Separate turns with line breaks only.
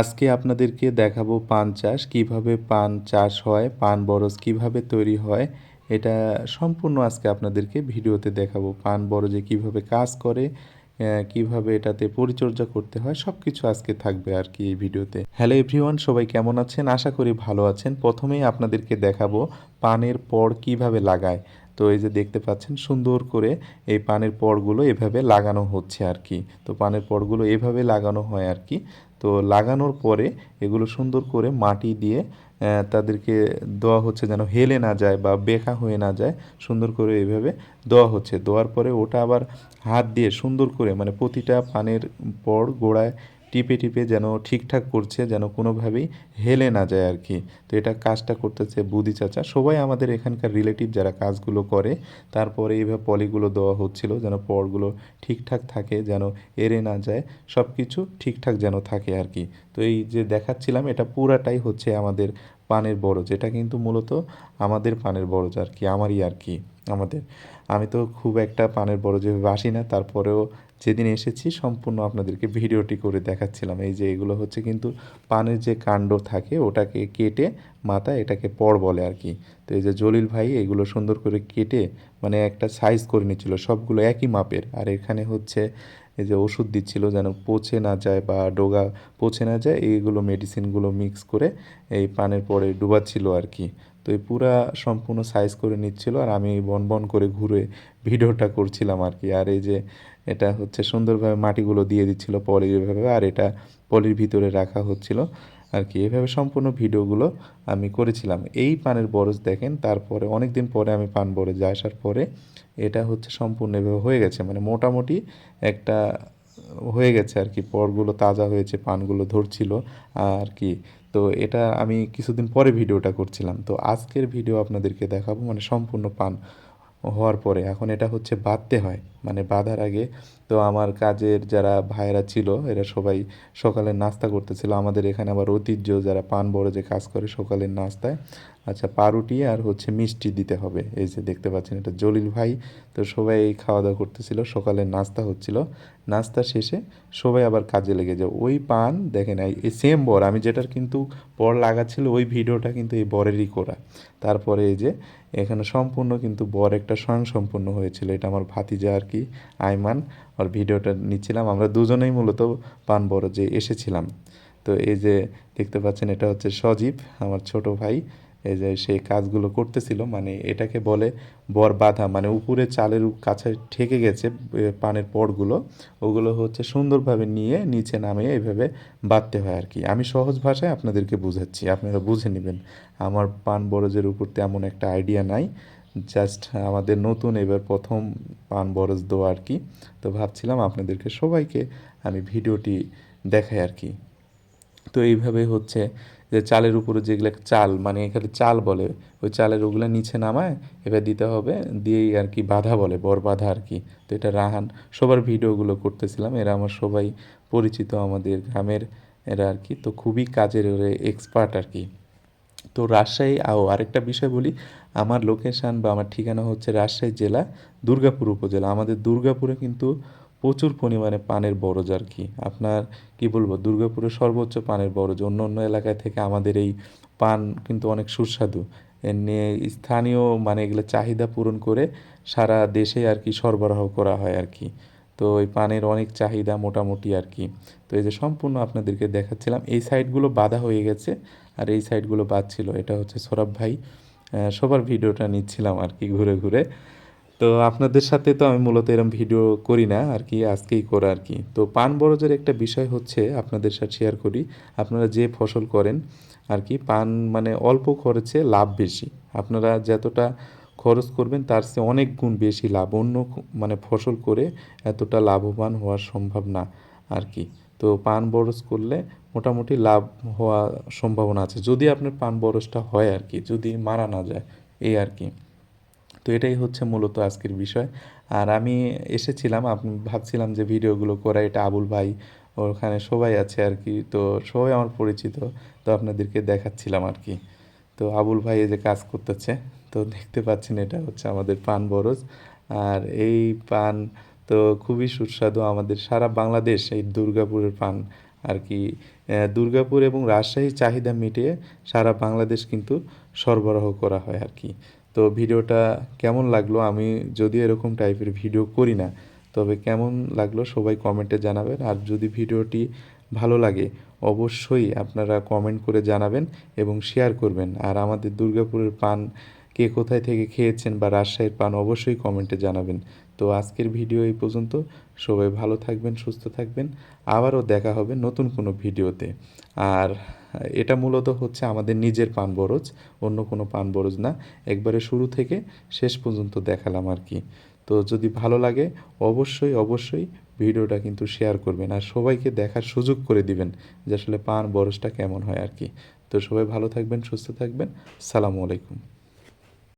আজকে আপনাদেরকে দেখাবো পান চাষ, কীভাবে পান চাষ হয়, পান বরজ কীভাবে তৈরি হয়, এটা সম্পূর্ণ আজকে আপনাদেরকে ভিডিওতে দেখাবো। পান বরজে কীভাবে কাজ করে কীভাবে এটাতে পরিচর্যা করতে হয় সব কিছু আজকে থাকবে আর কি এই ভিডিওতে। হ্যালো এভরিওয়ান, সবাই কেমন আছেন? আশা করি ভালো আছেন। প্রথমেই আপনাদেরকে দেখাবো পানের পর কীভাবে লাগায়। তো এই যে দেখতে পাচ্ছেন, সুন্দর করে এই পানের পরগুলো এভাবে লাগানো হচ্ছে আর কি। তো পানের পরগুলো এভাবে লাগানো হয় আর কি। তো লাগানোর পরে এগুলো সুন্দর করে মাটি দিয়ে তাদেরকে দেওয়া হচ্ছে যেন হেলে না যায় বা বেঁকা হয়ে না যায়, সুন্দর করে এইভাবে দেওয়া হচ্ছে। দেওয়ার পরে ওটা আবার হাত দিয়ে সুন্দর করে মানে প্রতিটা পানের পর গোড়ায় টিপে টিপে যেন ঠিকঠাক করছে, যেন কোনোভাবেই হেলে না যায় আর কি। তো এটা কাজটা করতেছে বুদি চাচা। সবাই আমাদের এখানকার রিলেটিভ যারা কাজগুলো করে, তারপরে এইভাবে পলিগুলো দেওয়া হচ্ছিল যেন পরগুলো ঠিকঠাক থাকে, যেন এড়ে না যায় সব কিছু ঠিকঠাক যেন থাকে আর কি। তো এই যে দেখাচ্ছিলাম, এটা পুরাটাই হচ্ছে আমাদের পানের বরজ। এটা কিন্তু মূলত আমাদের পানের বরজ আর কি, আমারই আর কি। আমাদের। আমি তো খুব একটা পানের বরজে বাসি না, তারপরেও যেদিন এসেছি সম্পূর্ণ আপনাদেরকে ভিডিওটি করে দেখাচ্ছিলাম। এই যে এগুলো হচ্ছে কিন্তু পানের যে কাণ্ড থাকে, ওটাকে কেটে মাথায় এটাকে পড় বলে আর কি তো এই যে জলিল ভাই এগুলো সুন্দর করে কেটে মানে একটা সাইজ করে নিচ্ছিল, সবগুলো একই মাপের। আর এখানে হচ্ছে এই যে ওষুধ দিচ্ছিল যেন পচে না যায় বা ডোগা পচে না যায়, এইগুলো মেডিসিনগুলো মিক্স করে এই পানের পরে ডুবাচ্ছিল আর কি তো এই পুরা সম্পূর্ণ সাইজ করে নিচ্ছিল আর আমি বন বন করে ঘুরে ভিডিওটা করছিলাম আর কি। আর এই যে এটা হচ্ছে সুন্দরভাবে মাটিগুলো দিয়ে দিচ্ছিল পলির এভাবে আর এটা পলির ভিতরে রাখা হচ্ছিল আর কি। এভাবে সম্পূর্ণ ভিডিওগুলো আমি করেছিলাম। এই পানের বরজ দেখেন, তারপরে অনেক দিন পরে আমি পান বরজে আসার পরে এটা হচ্ছে সম্পূর্ণ এভাবে হয়ে গেছে। মানে মোটামুটি একটা হয়ে গেছে আর কি। পরগুলো তাজা হয়েছে, পানগুলো ধরছিল আর কি। তো এটা আমি কিছুদিন পরে ভিডিওটা করছিলাম। তো আজকের ভিডিও আপনাদেরকে দেখাবো মানে সম্পূর্ণ পান হওয়ার পরে। এখন এটা হচ্ছে বাঁধতে হয় মানে বাঁধার আগে। তো আমার কাজের যারা ভাইয়েরা ছিল, এরা সবাই সকালের নাস্তা করতেছিল। আমাদের এখানে আবার ঐতিহ্য, যারা পান বড় যে কাজ করে সকালের নাস্তায় আচ্ছা পাউরুটি আর হচ্ছে মিষ্টি দিতে হবে। এই যে দেখতে পাচ্ছেন, এটা জলিল ভাই। তো সবাই এই খাওয়া দাওয়া করতেছিল, সকালে নাস্তা হচ্ছিল। নাস্তা শেষে সবাই আবার কাজে লেগে যায়। ওই পান, দেখেন, এই সেম বর। আমি যেটার কিন্তু বর লাগাচ্ছিল, ওই ভিডিওটা কিন্তু এই বরেরই করা। তারপরে এই যে এখানে সম্পূর্ণ কিন্তু বর একটা স্বয়ং সম্পূর্ণ হয়েছিল। এটা আমার ভাতিজা আর কি, আইমান। আর ভিডিওটা নিচ্ছিলাম। আমরা দুজনেই মূলত পান বড় যে এসেছিলাম। তো এই যে দেখতে পাচ্ছেন, এটা হচ্ছে সজীব, আমার ছোট ভাই। এই যে সেই কাজগুলো করতেছিল মানে এটাকে বলে বর বাঁধা মানে উপরে চালের কাছে ঠেকে গেছে পানের পরগুলো, ওগুলো হচ্ছে সুন্দরভাবে নিয়ে নিচে নামিয়ে এইভাবে বাঁধতে হয় আর কি। আমি সহজ ভাষায় আপনাদেরকে বুঝাচ্ছি, আপনারা বুঝে নেবেন। আমার পান বরজের উপর তেমন একটা আইডিয়া নাই, জাস্ট আমাদের নতুন এবার প্রথম পান বরজ দেওয়া আর কি। তো ভাবছিলাম আপনাদেরকে সবাইকে আমি ভিডিওটি দেখাই আর কি। তো এইভাবে হচ্ছে যে চালের উপরে যেগুলো চাল মানে এখানে চাল বলে, ওই চালের ওগুলো নিচে নামায়, এবার দিতে হবে, দিয়েই আর কি বাধা বলে বর বাধা আর কি। তো এটা রাহান, সবার ভিডিওগুলো করতেছিলাম, এরা আমার সবাই পরিচিত আমাদের গ্রামের এরা আর কি, তো খুবই কাজের এক্সপার্ট আর কি। তো রাজশাহী, আও আরেকটা বিষয় বলি, আমার লোকেশান বা আমার ঠিকানা হচ্ছে রাজশাহী জেলা দুর্গাপুর উপজেলা, আমাদের দুর্গাপুরে কিন্তু প্রচুর পরিমাণে পানের বরজ আর কি। আপনার, কি বলব, দুর্গাপুরের সর্বোচ্চ পানের বরজ। অন্য অন্য এলাকায় থেকে আমাদের এই পান কিন্তু অনেক সুস্বাদু। নিয়ে স্থানীয় মানে এগুলো চাহিদা পূরণ করে সারা দেশে আর কি সরবরাহ করা হয় আর কি। তো ওই পানের অনেক চাহিদা মোটামুটি আর কি। তো এই যে সম্পূর্ণ আপনাদেরকে দেখাচ্ছিলাম, এই সাইডগুলো বাধা হয়ে গেছে আর এই সাইডগুলো বাদ ছিল এটা হচ্ছে সৌরভ ভাই সবার ভিডিওটা নিচ্ছিলাম আর কি ঘুরে ঘুরে। তো আপনাদের সাথে তো আমি মূলত এরকম ভিডিও করি না আর কি আজকেই করা আর কি তো পান বরজের একটা বিষয় হচ্ছে আপনাদের সাথে শেয়ার করি, আপনারা যে ফসল করেন আর কি পান মানে অল্প খরচে লাভ বেশি। আপনারা যতটা খরচ করবেন তার চেয়ে অনেক গুণ বেশি লাভ, অন্য মানে ফসল করে এতটা লাভবান হওয়া সম্ভব না আর কি তো পান বরজ করলে মোটামুটি লাভ হওয়া সম্ভাবনা আছে। যদি আপনার পান বরজটা হয় আর কি যদি মারা না যায়, এই আর কি তো এটাই হচ্ছে মূলত আজকের বিষয়। আর আমি এসেছিলাম ভাবছিলাম যে ভিডিওগুলো করা এটা আবুল ভাই, ওখানে সবাই আছে আর কি, তো সবাই আমার পরিচিত, তো আপনাদেরকে দেখাচ্ছিলাম আর কি। তো আবুল ভাই এই যে কাজ করতেছে, তো দেখতে পাচ্ছেন এটা হচ্ছে আমাদের পান বরজ। আর এই পান তো খুবই সুস্বাদু আমাদের সারা বাংলাদেশ, এই দুর্গাপুরের পান আর কি। দুর্গাপুর এবং রাজশাহীর চাহিদা মিটিয়ে সারা বাংলাদেশ কিন্তু সরবরাহ করা হয় আর কি। তো ভিডিওটা কেমন লাগল? আমি যদি এরকম টাইপের ভিডিও করি না, তবে কেমন লাগল সবাই কমেন্টে জানাবেন। আর যদি ভিডিওটি ভালো লাগে, অবশ্যই আপনারা কমেন্ট করে জানাবেন এবং শেয়ার করবেন। আর আমাদের দুর্গাপুরের পান কে কোথায় থেকে খেয়েছেন বা রাজশাহীর পান অবশ্যই কমেন্টে জানাবেন। তো আজকের ভিডিও এই পর্যন্ত। সবাই ভালো থাকবেন, সুস্থ থাকবেন। আবারও দেখা হবে নতুন কোনো ভিডিওতে। আর এটা মূলত হচ্ছে আমাদের নিজের পান বরজ, অন্য কোনো পান বরজ না। একবারে শুরু থেকে শেষ পর্যন্ত দেখালাম আর কি। তো যদি ভালো লাগে অবশ্যই অবশ্যই ভিডিওটা কিন্তু শেয়ার করবেন আর সবাইকে দেখার সুযোগ করে দিবেন যে আসলে পান বরজটা কেমন হয় আর কি। তো সবাই ভালো থাকবেন, সুস্থ থাকবেন। সালামু আলাইকুম।